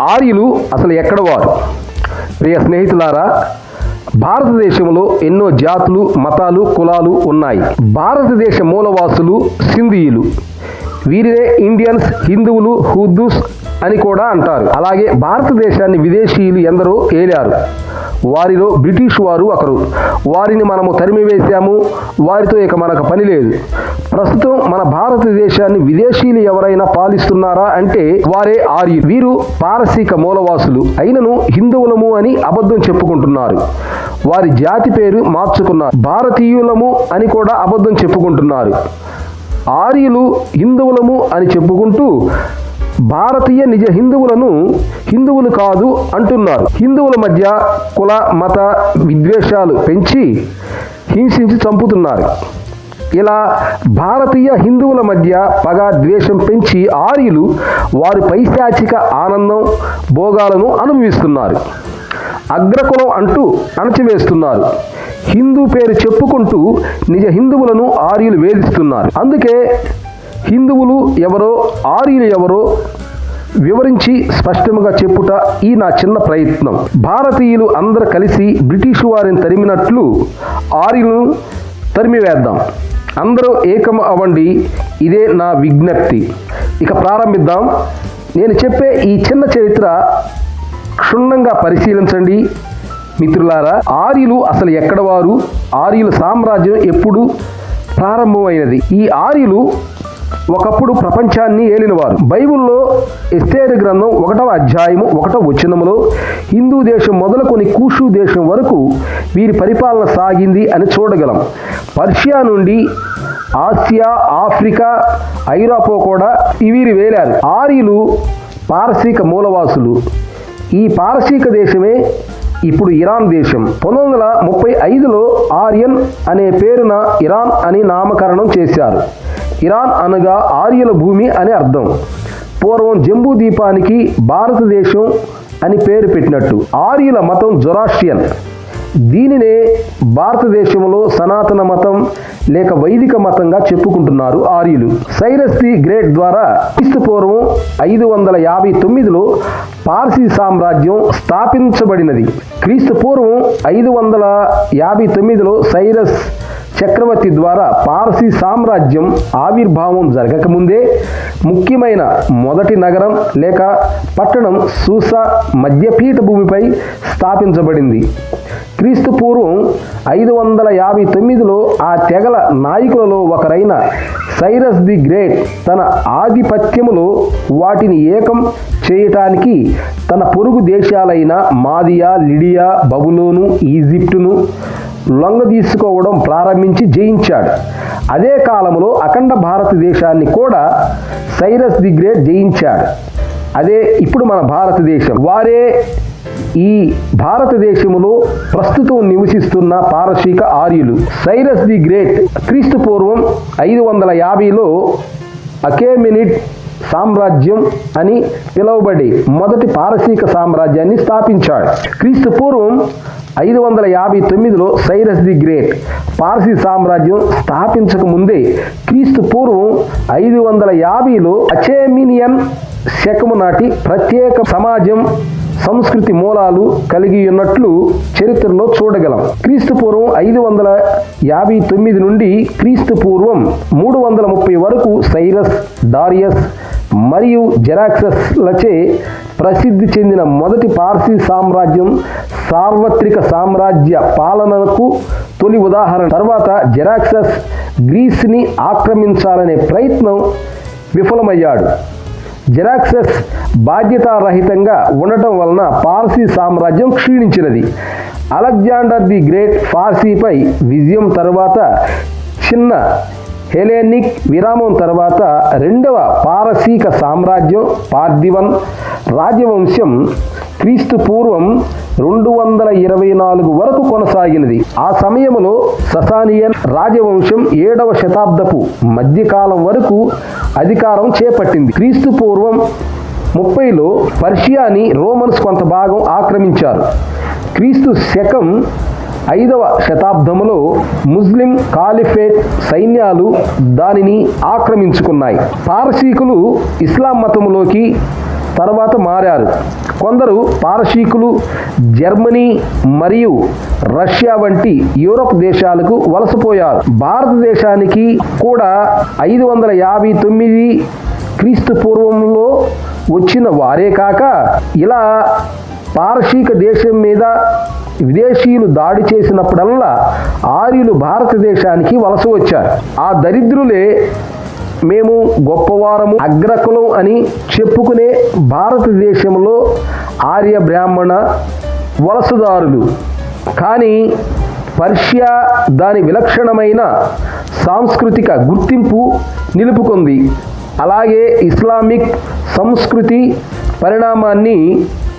ఆర్యులు అసలు ఎక్కడ వారు? ప్రియ స్నేహితులారా భారతదేశంలో ఎన్నో జాతులు మతాలు కులాలు ఉన్నాయి. భారతదేశ మూలవాసులు సింధీయులు. వీరినే ఇండియన్స్ హిందువులు హుద్దూస్ అని కూడా అంటారు. అలాగే భారతదేశాన్ని విదేశీయులు ఎందరో ఏలారు వారిలో బ్రిటిష్ వారు ఒకరు. వారిని మనము తరిమివేశాము. వారితో ఇక మనకు పని లేదు. ప్రస్తుతం మన భారతదేశాన్ని విదేశీయులు ఎవరైనా పాలిస్తున్నారా అంటే వారే ఆర్యు. వీరు పారసీక మూలవాసులు. అయినను హిందువులము అని అబద్ధం చెప్పుకుంటున్నారు. వారి జాతి పేరు మార్చుకున్నారు. భారతీయులము అని కూడా అబద్ధం చెప్పుకుంటున్నారు. ఆర్యులు హిందువులము అని చెప్పుకుంటూ భారతీయ నిజ హిందువులను హిందువులు కాదు అంటున్నారు. హిందువుల మధ్య కుల మత విద్వేషాలు పెంచి హింసించి చంపుతున్నారు. ఇలా భారతీయ హిందువుల మధ్య పగ ద్వేషం పెంచి ఆర్యులు వారి పైశాచిక ఆనందం భోగాలను అనుభవిస్తున్నారు. అగ్రకులం అంటూ అణచివేస్తున్నారు. హిందూ పేరు చెప్పుకుంటూ నిజ హిందువులను ఆర్యులు వేధిస్తున్నారు. అందుకే హిందువులు ఎవరో ఆర్యులు ఎవరో వివరించి స్పష్టంగా చెప్పుట ఈ నా చిన్న ప్రయత్నం. భారతీయులు అందరు కలిసి బ్రిటిష్ వారిని తరిమినట్లు ఆర్యులను తరిమివేద్దాం. అందరూ ఏకం అవ్వండి ఇదే నా విజ్ఞప్తి. ఇక ప్రారంభిద్దాం. నేను చెప్పే ఈ చిన్న చరిత్ర క్షుణ్ణంగా పరిశీలించండి. మిత్రులారా ఆర్యులు అసలు ఎక్కడ వారు? ఆర్యుల సామ్రాజ్యం ఎప్పుడు ప్రారంభమైనది? ఈ ఆర్యులు ఒకప్పుడు ప్రపంచాన్ని ఏలినవారు. బైబిల్లో ఎస్తేరు గ్రంథం ఒకటవ అధ్యాయము ఒకటవ వచనములో హిందూ దేశం మొదలుకొని కూషు దేశం వరకు వీరి పరిపాలన సాగింది అని చూడగలం. పర్షియా నుండి ఆసియా ఆఫ్రికా ఐరోపా కూడా వీరి వేలారు. ఆర్యులు పారసీక మూలవాసులు. ఈ పారసీక దేశమే ఇప్పుడు ఇరాన్ దేశం. పంతొమ్మిది వందల ముప్పై ఐదులో ఆర్యన్ అనే పేరున ఇరాన్ అని నామకరణం చేశారు. ఇరాన్ అనగా ఆర్యుల భూమి అని అర్థం. పూర్వం జంబూ దీపానికి భారతదేశం అని పేరు పెట్టినట్టు. ఆర్యుల మతం జొరాస్ట్రియన్ దీనినే భారతదేశంలో సనాతన మతం లేక వైదిక మతంగా చెప్పుకుంటున్నారు ఆర్యులు. సైరస్ ది గ్రేట్ ద్వారా క్రీస్తు పూర్వం ఐదు వందల యాభై తొమ్మిదిలో పార్సీ సామ్రాజ్యం స్థాపించబడినది. క్రీస్తు పూర్వం ఐదు వందల యాభై తొమ్మిదిలో సైరస్ చక్రవర్తి ద్వారా పారసీ సామ్రాజ్యం ఆవిర్భావం జరగకముందే ముఖ్యమైన మొదటి నగరం లేక పట్టణం సూసా మధ్యపీఠ భూమిపై స్థాపించబడింది. క్రీస్తు పూర్వం ఐదు వందల యాభై తొమ్మిదిలో ఆ తెగల నాయకులలో ఒకరైన సైరస్ ది గ్రేట్ తన ఆధిపత్యములో వాటిని ఏకం చేయటానికి తన పొరుగు దేశాలైన మాదియా లిడియా బబులోను ఈజిప్టును లొంగ తీసుకోవడం ప్రారంభించి జయించాడు. అదే కాలంలో అఖండ భారతదేశాన్ని కూడా సైరస్ ది గ్రేట్ జయించాడు. అదే ఇప్పుడు మన భారతదేశం. వారే ఈ భారతదేశములో ప్రస్తుతం నివసిస్తున్న పారసీక ఆర్యులు. సైరస్ ది గ్రేట్ క్రీస్తు పూర్వం ఐదు వందల యాభైలో అకేమినిట్ సామ్రాజ్యం అని పిలువబడి మొదటి పారసీక సామ్రాజ్యాన్ని స్థాపించాడు. క్రీస్తు పూర్వం ఐదు వందల యాభై తొమ్మిదిలో సైరస్ ది గ్రేట్ పారసీ సామ్రాజ్యం స్థాపించక ముందే క్రీస్తు పూర్వం ఐదు వందల యాభైలో అచేమినియన్ శకము నాటి ప్రత్యేక సమాజం సంస్కృతి మూలాలు కలిగి ఉన్నట్లు చరిత్రలో చూడగలం. క్రీస్తు పూర్వం ఐదు వందల యాభై తొమ్మిది నుండి క్రీస్తు పూర్వం మూడు వందల ముప్పై వరకు సైరస్ డారియస్ మరియు జెరాక్సస్లచే ప్రసిద్ధి చెందిన మొదటి పార్సీ సామ్రాజ్యం సార్వత్రిక సామ్రాజ్య పాలనకు తొలి ఉదాహరణ. తర్వాత జెరాక్సస్ గ్రీస్ని ఆక్రమించాలనే ప్రయత్నం విఫలమయ్యాడు. జెరాక్సస్ బాధ్యతారహితంగా ఉండటం వలన పార్సీ సామ్రాజ్యం క్షీణించినది. అలెగ్జాండర్ ది గ్రేట్ పార్సీపై విజయం తర్వాత చిన్న హెలెనిక్ విరామం తర్వాత రెండవ పారసీక సామ్రాజ్యం పార్థివన్ రాజవంశం క్రీస్తు పూర్వం రెండు వందల ఇరవై నాలుగు వరకు కొనసాగినది. ఆ సమయంలో ససానియన్ రాజవంశం ఏడవ శతాబ్దపు మధ్యకాలం వరకు అధికారం చేపట్టింది. క్రీస్తు పూర్వం ముప్పైలో పర్షియాని రోమన్స్ కొంత భాగం ఆక్రమించారు. క్రీస్తు శకం ఐదవ శతాబ్దంలో ముస్లిం కాలిఫేట్ సైన్యాలు దానిని ఆక్రమించుకున్నాయి. పారసీకులు ఇస్లాం మతంలోకి తర్వాత మారారు. కొందరు పారసీకులు జర్మనీ మరియు రష్యా వంటి యూరప్ దేశాలకు వలసపోయారు. భారతదేశానికి కూడా ఐదు వందల యాభై తొమ్మిది క్రీస్తు పూర్వంలో వచ్చిన వారే కాక ఇలా పారసీక దేశం మీద విదేశీయులు దాడి చేసినప్పుడల్లా ఆర్యులు భారతదేశానికి వలస వచ్చారు. ఆ దరిద్రులే మేము గొప్పవారము అగ్రకులం అని చెప్పుకునే భారతదేశంలో ఆర్య బ్రాహ్మణ వలసదారులు. కానీ పర్షియా దాని విలక్షణమైన సాంస్కృతిక గుర్తింపు నిలుపుకుంది. అలాగే ఇస్లామిక్ సంస్కృతి పరిణామాన్ని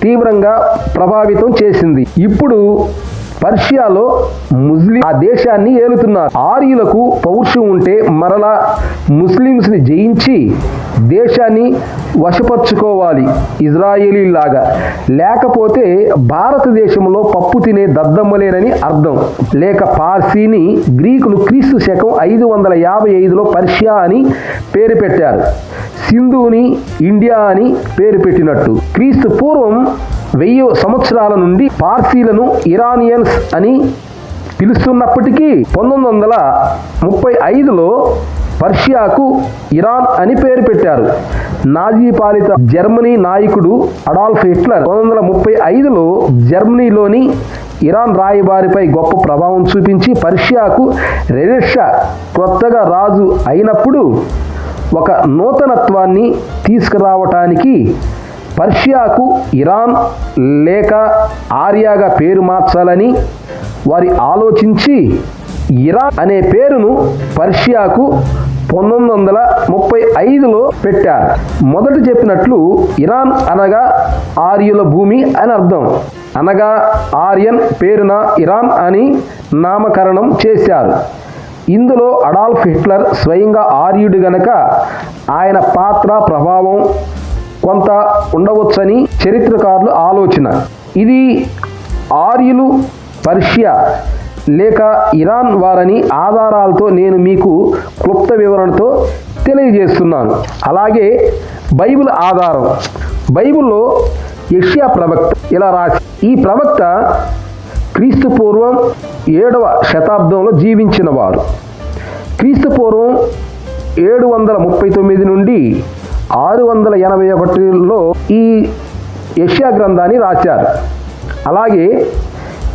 తీవ్రంగా ప్రభావితం చేసింది. ఇప్పుడు పర్షియాలో ముస్లిం ఆ దేశాన్ని ఏలుతున్నారు. ఆర్యులకు పౌరుషం ఉంటే మరలా ముస్లిమ్స్ని జయించి దేశాన్ని వశపరుచుకోవాలి ఇజ్రాయేలీలాగా. లేకపోతే భారతదేశంలో పప్పు తినే దద్దమ్మలేనని అర్థం. లేక పార్సీని గ్రీకులు క్రీస్తు శకం ఐదు వందల యాభై ఐదులో పర్షియా అని పేరు పెట్టారు. సింధుని ఇండియా అని పేరు పెట్టినట్టు. క్రీస్తు పూర్వం వెయ్యి సంవత్సరాల నుండి పార్సీలను ఇరానియన్స్ అని పిలుస్తున్నప్పటికీ పంతొమ్మిది వందల ముప్పై ఐదులో పర్షియాకు ఇరాన్ అని పేరు పెట్టారు. నాజీ పాలిత జర్మనీ నాయకుడు అడాల్ఫ్ హిట్లర్ పంతొమ్మిది వందల ముప్పై ఐదులో జర్మనీలోని ఇరాన్ రాయబారిపై గొప్ప ప్రభావం చూపించి పర్షియాకు రెరెషా కొత్తగా రాజు అయినప్పుడు ఒక నూతనత్వాన్ని తీసుకురావటానికి పర్షియాకు ఇరాన్ లేక ఆర్యాగా పేరు మార్చాలని వారి ఆలోచించి ఇరాన్ అనే పేరును పర్షియాకు పంతొమ్మిది వందల ముప్పై ఐదులో పెట్టారు మొదట చెప్పినట్లు ఇరాన్ అనగా ఆర్యుల భూమి అని అర్థం. అనగా ఆర్యన్ పేరున ఇరాన్ అని నామకరణం చేశారు. ఇందులో అడాల్ఫ్ హిట్లర్ స్వయంగా ఆర్యుడు గనక ఆయన పాత్ర ప్రభావం కొంత ఉండవచ్చని చరిత్రకారులు ఆలోచన. ఇది ఆర్యులు పర్షియా లేక ఇరాన్ వారని ఆధారాలతో నేను మీకు క్లుప్త వివరణతో తెలియజేస్తున్నాను. అలాగే బైబిల్ ఆధారం. బైబిల్లో యష్యా ప్రవక్త ఇలా రాసి ఈ ప్రవక్త క్రీస్తు పూర్వం ఏడవ శతాబ్దంలో జీవించిన వారు క్రీస్తు పూర్వం ఏడు వందల ముప్పై తొమ్మిది నుండి ఆరు వందల ఎనభై ఒకటిలో ఈ యష్యా గ్రంథాన్ని రాశారు. అలాగే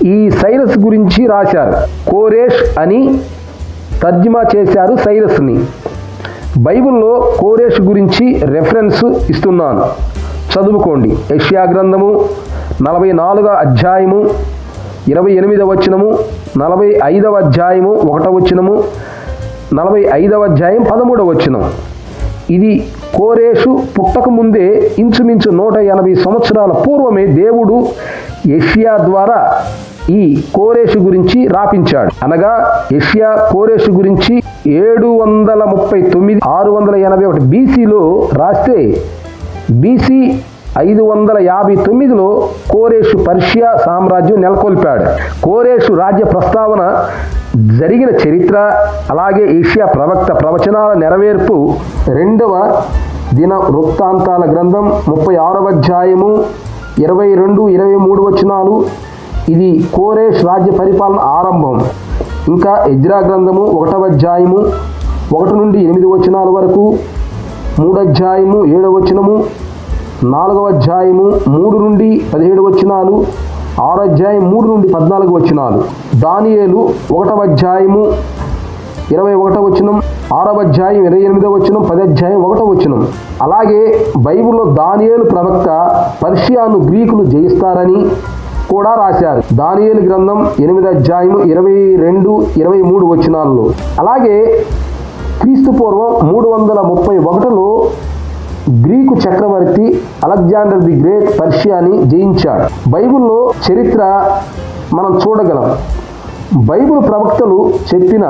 ఈ సైరస్ గురించి రాశారు. కోరేష్ అని తర్జుమా చేశారు సైరస్ని. బైబిల్లో కోరేష్ గురించి రెఫరెన్స్ ఇస్తున్నాను. చదువుకోండి. యష్యా గ్రంథము నలభై నాలుగో అధ్యాయము ఇరవై ఎనిమిదవ వచనము నలభై ఐదవ అధ్యాయము ఒకటవ వచనము నలభై ఐదవ అధ్యాయం పదమూడవ వచనం. ఇది కోరేషు పుట్టక ముందే ఇంచుమించు నూట ఎనభై సంవత్సరాల పూర్వమే దేవుడు ఏషియా ద్వారా ఈ కోరేషు గురించి రాపించాడు. అనగా యష్యా కోరేషు గురించి ఏడు వందల ముప్పై తొమ్మిది ఆరు వందల ఎనభై ఒకటి బీసీలో రాస్తే బీసీ ఐదు వందల యాభై తొమ్మిదిలో కోరేషు పర్షియా సామ్రాజ్యం నెలకొల్పాడు. కోరేషు రాజ్య ప్రస్తావన జరిగిన చరిత్ర అలాగే ఏషియా ప్రవక్త ప్రవచనాల నెరవేర్పు రెండవ దిన వృత్తాంతాల గ్రంథం ముప్పై ఆరవ అధ్యాయము ఇరవై రెండు ఇరవై మూడు వచనాలు ఇది కోరేష్ రాజ్య పరిపాలన ఆరంభం. ఇంకా ఎజ్రా గ్రంథము ఒకటవ అధ్యాయము ఒకటి నుండి ఎనిమిది వచనాల వరకు మూడు అధ్యాయము ఏడవ వచనము నాలుగవ అధ్యాయము మూడు నుండి పదిహేడు వచనాలు ఆరో అధ్యాయం మూడు నుండి పద్నాలుగు వచనాలు. దానియేలు ఒకటవ అధ్యాయము ఇరవై ఒకటవ వచనం ఆరవ అధ్యాయం ఇరవై ఎనిమిదవ వచనం పది అధ్యాయం ఒకటవ వచనం. అలాగే బైబిల్లో దానియేలు ప్రవక్త పర్షియాను గ్రీకులు జయిస్తారని కూడా రాశారు. దానియేలు గ్రంథం ఎనిమిది అధ్యాయం ఇరవై రెండు ఇరవై మూడు వచనాల్లో. అలాగే క్రీస్తు పూర్వం మూడు వందల ముప్పై ఒకటిలో గ్రీకు చక్రవర్తి అలెగ్జాండర్ ది గ్రేట్ పర్షియాని జయించాడు. బైబిల్లో చరిత్ర మనం చూడగలం. బైబిల్ ప్రవక్తలు చెప్పిన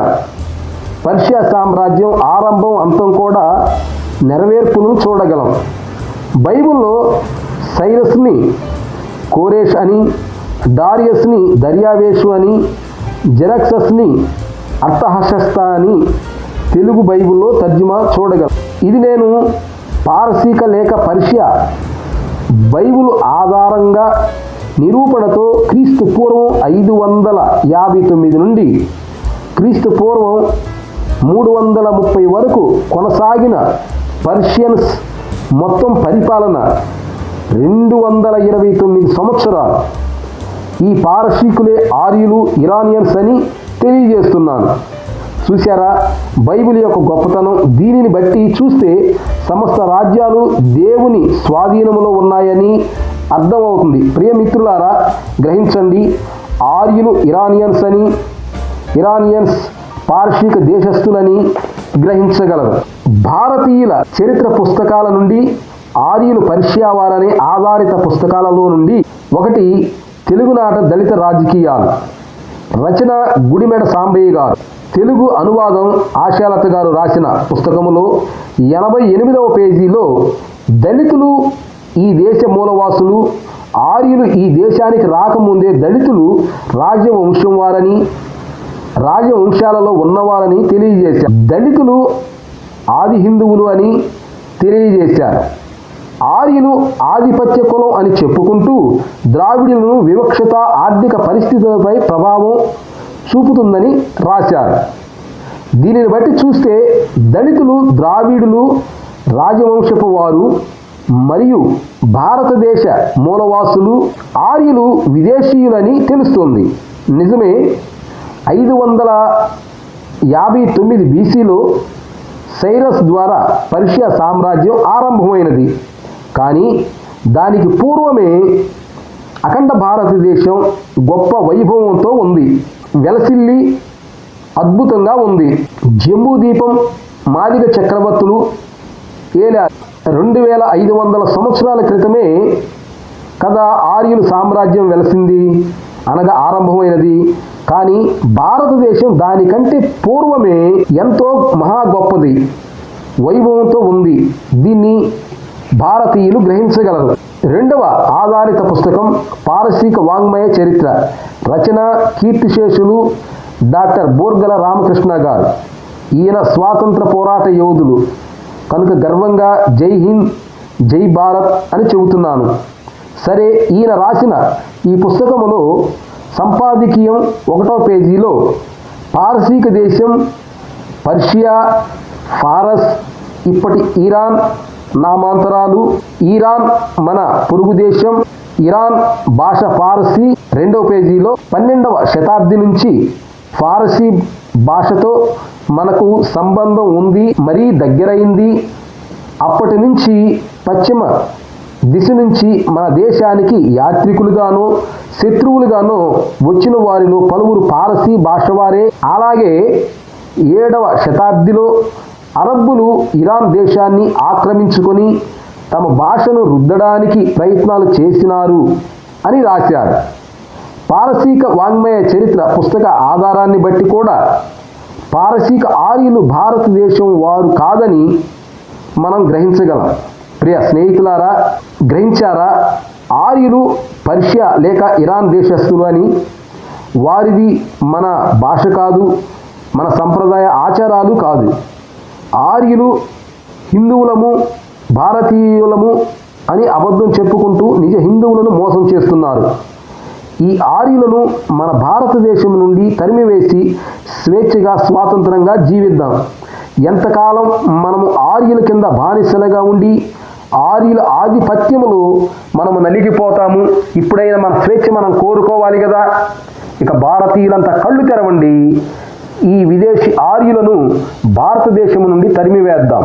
పర్షియా సామ్రాజ్యం ఆరంభం అంతం కూడా నెరవేర్పును చూడగలం. బైబిల్లో సైరస్ని కోరేష్ అని డారియస్ని దర్యావేషు అని జెరాక్సస్ని అర్థహశస్త అని తెలుగు బైబిల్లో తర్జుమా చూడగలం ఇది నేను పారసీక లేక పర్షియా బైబిల్ ఆధారంగా నిరూపణతో క్రీస్తు పూర్వం ఐదు వందల యాభై తొమ్మిది నుండి క్రీస్తు పూర్వం మూడు వందల ముప్పై వరకు కొనసాగిన పర్షియన్స్ మొత్తం పరిపాలన రెండు వందల ఇరవై తొమ్మిది సంవత్సరాలు ఈ పారసీకులే ఆర్యులు ఇరానియన్స్ అని తెలియజేస్తున్నాను. చూశారా? బైబిల్ యొక్క గొప్పతనం దీనిని బట్టి చూస్తే సమస్త రాజ్యాలు దేవుని స్వాధీనంలో ఉన్నాయని అర్థమవుతుంది. ప్రియమిత్రులారా గ్రహించండి. ఆర్యులు ఇరానియన్స్ అని ఇరానియన్స్ పార్షిక దేశస్థులని గ్రహించగలరు. భారతీయుల చరిత్ర పుస్తకాల నుండి ఆర్యులు పరిషియావారనే ఆధారిత పుస్తకాలలో నుండి ఒకటి తెలుగునాట దళిత రాజకీయాలు రచన గుడిమెడ సాంబయ్య గారు. తెలుగు అనువాదం ఆశాలత గారు రాసిన పుస్తకములో ఎనభై ఎనిమిదవ పేజీలో దళితులు ఈ దేశ మూలవాసులు ఆర్యులు ఈ దేశానికి రాకముందే దళితులు రాజవంశం వారని రాజవంశాలలో ఉన్నవారని తెలియజేశారు. దళితులు ఆది హిందువులు అని తెలియజేశారు. ఆర్యులు ఆధిపత్య కులం అని చెప్పుకుంటూ ద్రావిడులను వివక్షత ఆర్థిక పరిస్థితులపై ప్రభావం చూపుతుందని రాశారు. దీనిని బట్టి చూస్తే దళితులు ద్రావిడులు రాజవంశపు వారు మరియు భారతదేశ మూలవాసులు ఆర్యులు విదేశీయులని తెలుస్తుంది. నిజమే ఐదు వందల యాభై తొమ్మిది బీసీలో సైరస్ ద్వారా పర్షియా సామ్రాజ్యం ఆరంభమైనది. కానీ దానికి పూర్వమే అఖండ భారతదేశం గొప్ప వైభవంతో ఉంది. వెలసిల్లి అద్భుతంగా ఉంది. జంబూ దీపం మాదిగ చక్రవర్తులు ఏలా రెండు వేల ఐదు వందల సంవత్సరాల క్రితమే కదా ఆర్యుల సామ్రాజ్యం వెలసింది అనగా ఆరంభమైనది. కానీ భారతదేశం దానికంటే పూర్వమే ఎంతో మహా గొప్పది వైభవంతో ఉంది. దీన్ని భారతీయులు గ్రహించగలరు. రెండవ ఆధారిత పుస్తకం పారసీక వాంగ్మయ చరిత్ర. రచన కీర్తిశేషులు డాక్టర్ బోర్గల రామకృష్ణ గారు. ఈయన స్వాతంత్ర పోరాట యోధులు. కనుక గర్వంగా జై హింద్ జై భారత్ అని చెబుతున్నాను. సరే ఈయన రాసిన ఈ పుస్తకములో సంపాదకీయం ఒకటో పేజీలో పారసీక దేశం పర్షియా ఫారస్ ఇప్పటి ఇరాన్ నామాంతరాలు. ఇరాన్ మన పొరుగు దేశం. ఇరాన్ భాష ఫారసీ రెండవ పేజీలో పన్నెండవ శతాబ్ది నుంచి ఫారసీ భాషతో మనకు సంబంధం ఉంది మరీ దగ్గరైంది. అప్పటి నుంచి పశ్చిమ దిశ నుంచి మన దేశానికి యాత్రికులుగాను శత్రువులుగాను వచ్చిన వారిలో పలువురు పారసీ భాష వారే అలాగే ఏడవ శతాబ్దిలో అరబ్బులు ఇరాన్ దేశాన్ని ఆక్రమించుకొని తమ భాషను రుద్దడానికి ప్రయత్నాలు చేసినారు అని రాశారు. పారసీక వాంగ్మయ చరిత్ర పుస్తక ఆధారాన్ని బట్టి కూడా పారసీక ఆర్యులు భారతదేశం వారు కాదని మనం గ్రహించగలం. ప్రియ స్నేహితులారా గ్రహించారా? ఆర్యులు పర్షియా లేక ఇరాన్ దేశస్తులు అని? వారిది మన భాష కాదు మన సంప్రదాయ ఆచారాలు కాదు. ఆర్యులు హిందువులము భారతీయులము అని అబద్ధం చెప్పుకుంటూ నిజ హిందువులను మోసం చేస్తున్నారు. ఈ ఆర్యులను మన భారతదేశం నుండి తరిమివేసి స్వేచ్ఛగా స్వాతంత్రంగా జీవిద్దాం. ఎంతకాలం మనము ఆర్యుల కింద బానిసలుగా ఉండి ఆర్యుల ఆధిపత్యములు మనము నలిగిపోతాము? ఇప్పుడైనా మన స్వేచ్ఛ మనం కోరుకోవాలి కదా? ఇక భారతీయులంతా కళ్ళు తెరవండి. ఈ విదేశీ ఆర్యులను భారతదేశం నుండి తరిమివేద్దాం.